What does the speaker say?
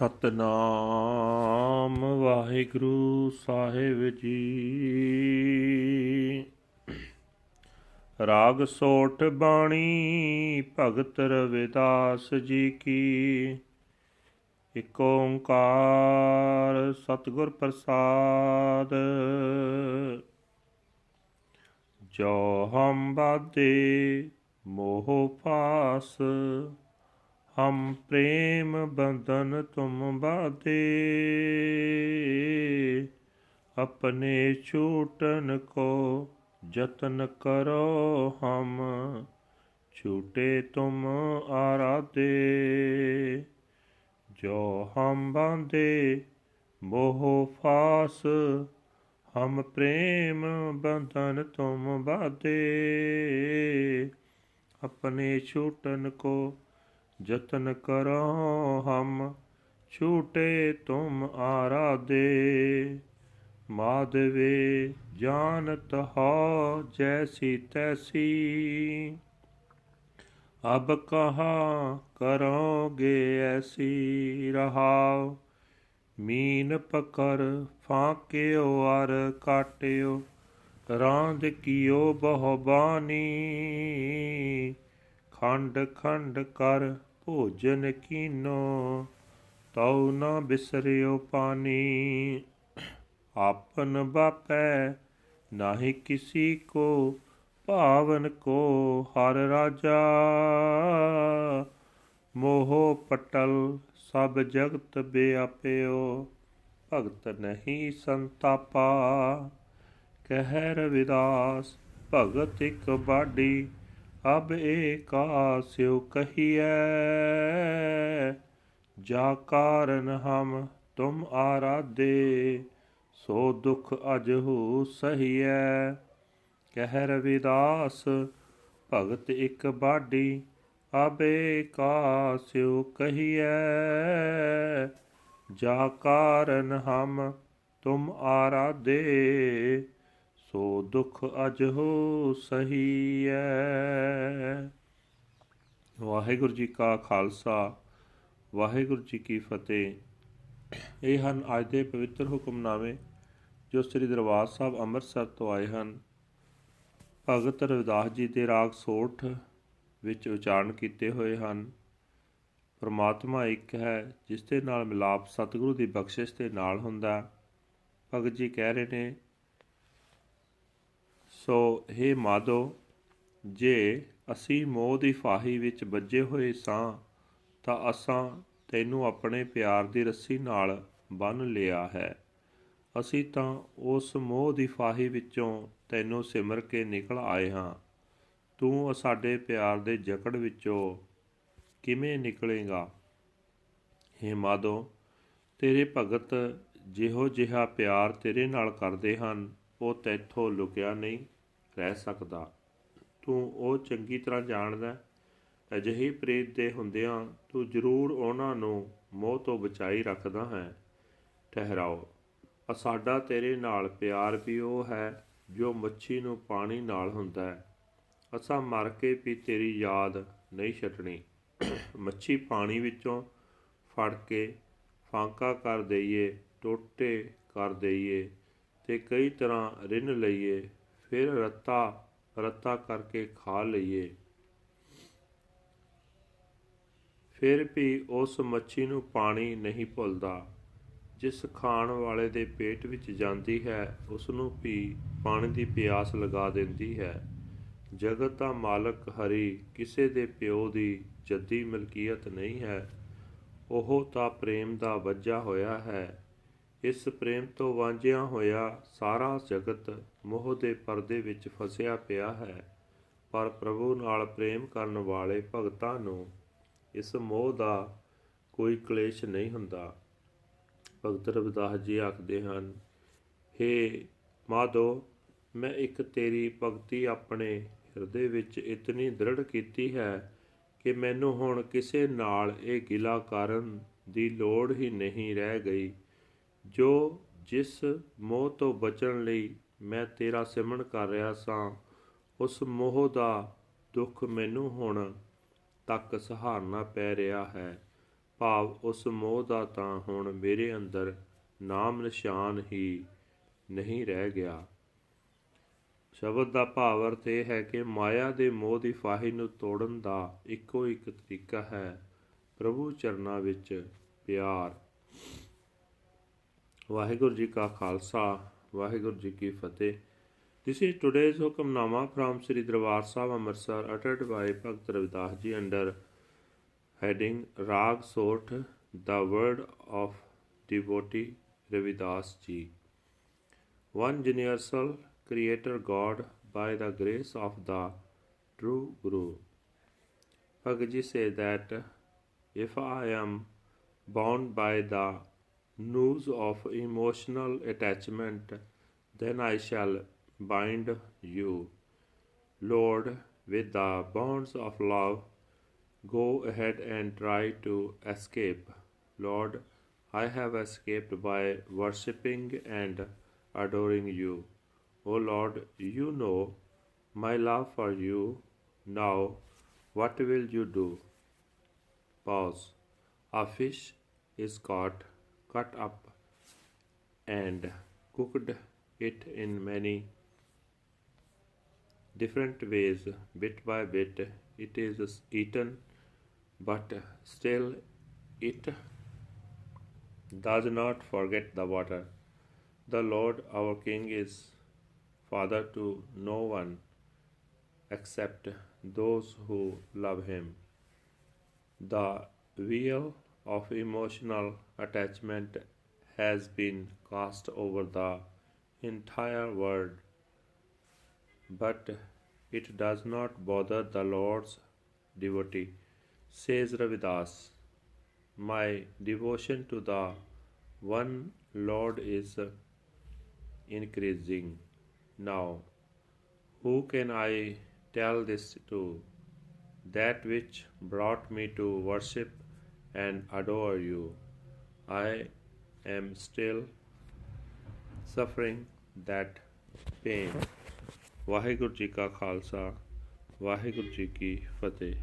ਸਤਨਾਮ ਵਾਹਿਗੁਰੂ ਸਾਹਿਬ ਜੀ। ਰਾਗ ਸੋਠ ਬਾਣੀ, ਭਗਤ ਰਵਿਦਾਸ ਜੀ ਕੀ। ਇਕ ਓੰਕਾਰ ਸਤਿਗੁਰ ਪ੍ਰਸਾਦ। ਜੋ ਹਮ ਬਾਦੇ ਮੋਹ ਪਾਸ ਹਮ ਪ੍ਰੇਮ ਬੰਧਨ ਤੁਮ ਬਾਤੇ ਆਪਣੇ ਛੂਟਨ ਕੋ ਜਤਨ ਕਰੋ ਹਮ, ਛੂਟੇ ਤੁਮ ਆਰਾਤੇ ਜੋ ਹਮ ਬੰਦੇ ਮੋਹ ਫਾਸ, ਹਮ ਪ੍ਰੇਮ ਬੰਧਨ ਤੁਮ ਬਾਤੇ ਆਪਣੇ ਛੂਟਨ ਕੋ ਜਤਨ ਕਰੋ ਹਮ, ਛੂਟੇ ਤੁਮ ਆਰਾਦੇ ਮਾਦਵੇ ਜਾਣਤ ਹੋ ਜੈਸੀ ਤੈਸੀ। ਅਬ ਕਹਾ ਕਰੋਗੇ ਐਸੀ ਰਹਾਓ ਮੀਨ ਪਕਰ ਫਾਕਿਓ, ਅਰ ਕਾਟਿਓ। ਰਾਂਦ ਕੀਓ ਬਹੁਬਾਨੀ। ਖੰਡ ਖੰਡ ਕਰ ਭੋਜਨ ਕੀਨੋ, ਤਉ ਨਾ ਬਿਸਰਿਓ ਪਾਣੀ। ਆਪਨ ਬਾਪੈ ਨਾਹੀ ਕਿਸੀ ਕੋ, ਭਾਵਨ ਕੋ ਹਰ ਰਾਜਾ। ਮੋਹ ਪਟਲ ਸਭ ਜਗਤ ਬਿਆਪਿਓ, ਭਗਤ ਨਹੀਂ ਸੰਤਾਪਾ। ਕਹਿ ਰਵਿਦਾਸ ਭਗਤ ਇਕ ਬਾਡੀ ਅਬ ਏਕਾ ਸਿਉ ਕਹੀਐ, ਜਾ ਕਾਰਨ ਹਮ ਤੁਮ ਆਰਾਧੇ, ਸੋ ਦੁਖ ਅਜਹੂ ਸਹੀਐ। ਕਹਿ ਰਵਿਦਾਸ ਭਗਤ ਇਕ ਬਾਡੀ, ਅਬੇ ਏਕਾ ਸਿਉ ਕਹੀਐ, ਜਾ ਕਾਰਨ ਹਮ ਤੁਮ ਆਰਾਧੇ। ਸੋ ਦੁਖ ਅਜਹੋ ਸਹੀਐ। ਵਾਹਿਗੁਰੂ ਜੀ ਕਾ ਖਾਲਸਾ, ਵਾਹਿਗੁਰੂ ਜੀ ਕੀ ਫਤਿਹ। ਇਹ ਹਨ ਅੱਜ ਦੇ ਪਵਿੱਤਰ ਹੁਕਮਨਾਮੇ ਜੋ ਸ੍ਰੀ ਦਰਬਾਰ ਸਾਹਿਬ ਅੰਮ੍ਰਿਤਸਰ ਤੋਂ ਆਏ ਹਨ। ਭਗਤ ਰਵਿਦਾਸ ਜੀ ਦੇ ਰਾਗ ਸੋਠ ਵਿੱਚ ਉਚਾਰਨ ਕੀਤੇ ਹੋਏ ਹਨ। ਪਰਮਾਤਮਾ ਇੱਕ ਹੈ ਜਿਸ ਦੇ ਨਾਲ ਮਿਲਾਪ ਸਤਿਗੁਰੂ ਦੀ ਬਖਸ਼ਿਸ਼ ਦੇ ਨਾਲ ਹੁੰਦਾ। ਭਗਤ ਜੀ ਕਹਿ ਰਹੇ ਨੇ ਸੋ हे ਮਾਦੋ, ਜੇ ਅਸੀਂ ਮੋਹ ਦੀ ਫਾਹੀ ਵਿੱਚ ਵੱਜੇ ਹੋਏ ਸਾਂ, ਤਾਂ ਅਸਾਂ ਤੈਨੂੰ ਆਪਣੇ ਪਿਆਰ ਦੀ ਰੱਸੀ ਨਾਲ ਬੰਨ ਲਿਆ ਹੈ। ਅਸੀਂ ਤਾਂ ਉਸ ਮੋਹ ਦੀ ਫਾਹੀ ਵਿੱਚੋਂ ਤੈਨੂੰ ਸਿਮਰ ਕੇ ਨਿਕਲ ਆਏ ਹਾਂ। ਤੂੰ ਸਾਡੇ ਪਿਆਰ ਦੇ ਜਕੜ ਵਿੱਚੋਂ ਕਿਵੇਂ ਨਿਕਲੇਗਾ? ਹੇ ਮਾਦੋ, ਤੇਰੇ ਭਗਤ ਜਿਹੋ ਜਿਹਾ ਪਿਆਰ ਤੇਰੇ ਨਾਲ ਕਰਦੇ ਹਨ, ਉਹ ਤੈਥੋਂ ਲੁਕਿਆ ਨਹੀਂ। ਰਹਿ ਸਕਦਾ। ਤੂੰ ਉਹ ਚੰਗੀ ਤਰ੍ਹਾਂ ਜਾਣਦਾ ਅਜਿਹੀ ਪ੍ਰੀਤ ਦੇ ਹੁੰਦਿਆਂ ਤੂੰ ਜ਼ਰੂਰ ਉਹਨਾਂ ਨੂੰ ਮੋਹ ਤੋਂ ਬਚਾਈ ਰੱਖਦਾ ਹੈ। ਠਹਿਰਾਓ। ਆ ਸਾਡਾ ਤੇਰੇ ਨਾਲ ਪਿਆਰ ਵੀ ਉਹ ਹੈ ਜੋ ਮੱਛੀ ਨੂੰ ਪਾਣੀ ਨਾਲ ਹੁੰਦਾ ਹੈ। ਅਸਾਂ ਮਰ ਕੇ ਵੀ ਤੇਰੀ ਯਾਦ ਨਹੀਂ ਛੱਡਣੀ। ਮੱਛੀ ਪਾਣੀ ਵਿੱਚੋਂ ਫੜ ਕੇ ਫਾਂਕਾ ਕਰ ਦਈਏ, ਟੋਟੇ ਕਰ ਦਈਏ ਤੇ ਕਈ ਤਰ੍ਹਾਂ ਰਿੰਨ ਲਈਏ। ਫਿਰ ਰੱਤਾ ਰੱਤਾ ਕਰਕੇ ਖਾ ਲਈਏ। ਫਿਰ ਵੀ ਉਸ ਮੱਛੀ ਨੂੰ ਪਾਣੀ ਨਹੀਂ ਭੁੱਲਦਾ। ਜਿਸ ਖਾਣ ਵਾਲੇ ਦੇ ਪੇਟ ਵਿੱਚ ਜਾਂਦੀ ਹੈ ਉਸ ਨੂੰ ਵੀ ਪਾਣੀ ਦੀ ਪਿਆਸ ਲਗਾ ਦਿੰਦੀ ਹੈ। ਜਗਤ ਦਾ ਮਾਲਕ ਹਰੀ ਕਿਸੇ ਦੇ ਪਿਓ ਦੀ ਜੱਦੀ ਮਲਕੀਅਤ ਨਹੀਂ ਹੈ। ਉਹ ਤਾਂ ਪ੍ਰੇਮ ਦਾ ਵੱਜਾ ਹੋਇਆ ਹੈ। ਇਸ ਪ੍ਰੇਮ ਤੋਂ ਵਾਂਝਿਆ ਹੋਇਆ ਸਾਰਾ ਜਗਤ ਮੋਹ ਦੇ ਪਰਦੇ ਵਿੱਚ ਫਸਿਆ ਪਿਆ ਹੈ। ਪਰ ਪ੍ਰਭੂ ਨਾਲ ਪ੍ਰੇਮ ਕਰਨ ਵਾਲੇ ਭਗਤਾਂ ਨੂੰ ਇਸ ਮੋਹ ਦਾ ਕੋਈ ਕਲੇਸ਼ ਨਹੀਂ ਹੁੰਦਾ। ਭਗਤ ਰਵਿਦਾਸ ਜੀ ਆਖਦੇ ਹਨ हे ਮਾਧੋ, ਮੈਂ ਇੱਕ ਤੇਰੀ ਭਗਤੀ ਆਪਣੇ ਹਿਰਦੇ ਵਿੱਚ ਇਤਨੀ ਦ੍ਰਿੜ ਕੀਤੀ ਹੈ ਕਿ ਮੈਨੂੰ ਹੁਣ ਕਿਸੇ ਨਾਲ ਇਹ ਗਿਲਾ ਕਰਨ ਦੀ ਲੋੜ ਹੀ ਨਹੀਂ ਰਹਿ ਗਈ। ਜੋ ਜਿਸ ਮੋਹ ਤੋਂ ਬਚਣ ਲਈ ਮੈਂ ਤੇਰਾ ਸਿਮਰਨ ਕਰ ਰਿਹਾ ਸਾਂ, ਉਸ ਮੋਹ ਦਾ ਦੁੱਖ ਮੈਨੂੰ ਹੁਣ ਤੱਕ ਸਹਾਰਨਾ ਪੈ ਰਿਹਾ ਹੈ। ਭਾਵ ਉਸ ਮੋਹ ਦਾ ਤਾਂ ਹੁਣ ਮੇਰੇ ਅੰਦਰ ਨਾਮ ਨਿਸ਼ਾਨ ਹੀ ਨਹੀਂ ਰਹਿ ਗਿਆ। ਸ਼ਬਦ ਦਾ ਭਾਵ ਅਰਥ ਇਹ ਹੈ ਕਿ ਮਾਇਆ ਦੇ ਮੋਹ ਦੀ ਫਾਹੀ ਨੂੰ ਤੋੜਨ ਦਾ ਇੱਕੋ ਇੱਕ ਤਰੀਕਾ ਹੈ, ਪ੍ਰਭੂ ਚਰਨਾਂ ਵਿੱਚ ਪਿਆਰ। ਵਾਹਿਗੁਰੂ ਜੀ ਕਾ ਖਾਲਸਾ ਵਾਹਿਗੁਰੂ ਜੀ ਕੀ ਫਤਿਹ This is today's Hukamnama from Sri Darbar Sahib Amritsar uttered by Bhakt Ravidas ji under heading Rag Sort The Word of Devotee Ravidas ji. One universal Creator God by the grace of the True Guru. Bhagavad ji says that if I am bound by the noose of emotional attachment, then I shall bind you. Lord, with the bonds of love, go ahead and try to escape. Lord, I have escaped by worshipping and adoring you. O Lord, you know my love for you. Now, what will you do? Pause. A fish is caught, cut up, and cooked it in many different ways, bit by bit. It is eaten, but still it does not forget the water. The Lord our King is Father to no one except those who love Him. The wheel of emotional attachment has been cast over the entire world, but it does not bother the Lord's devotee. Says Ravidas, My devotion to the one Lord is increasing. Now, who can I tell this to? That which brought me to worship and adore you. I am still suffering that pain. Waheguru ji ਕਾ ਖਾਲਸਾ ਵਾਹਿਗੁਰੂ ਜੀ ਕੀ ਫਤਿਹ